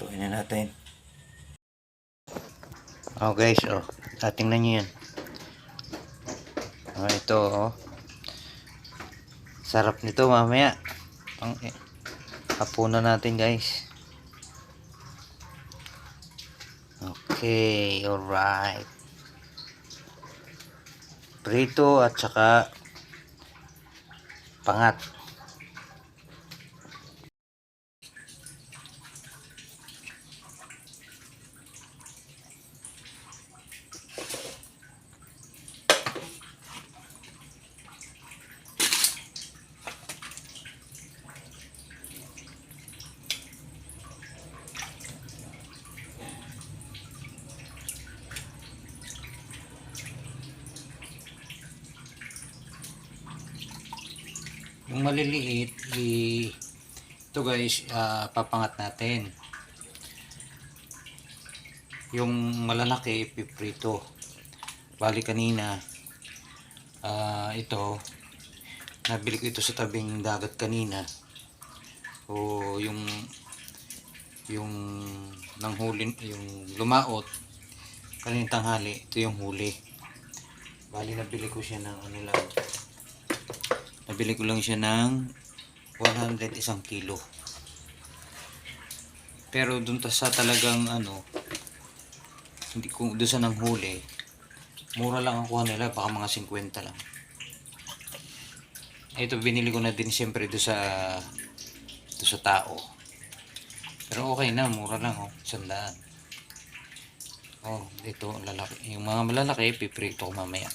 Tuwin na natin. Oh guys, oh. Tatingnan nyo yan. Oh, ito, oh. Sarap nito mamaya. Pang eh, hapunan natin guys. Okay, alright. Prito at saka pangat. Yung maliliit, i ito guys, ah, papangat natin. Yung malalaki, ipiprito. Bali kanina, ah, ito, nabili ko ito sa tabing dagat kanina. O yung yung nanghuli, yung lumaot, kanina tanghali, ito yung huli. Bali nabili ko siya ng ano lang, Nabili ko lang siya ng 100 isang kilo. Pero dun ta sa talagang ano, hindi ko doon sa nang huli, mura lang ang kuha nila, baka mga 50 lang. Ito binili ko na din siyempre doon sa doon sa tao. Pero okay na, mura lang oh, sandaan. Oh, ito lalaki. Yung mga malalaki, piprito ko mamaya.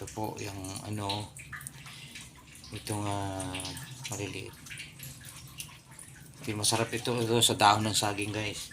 Ito po yung ano itong uh, maliliit. Masarap ito, ito sa dahon ng saging guys.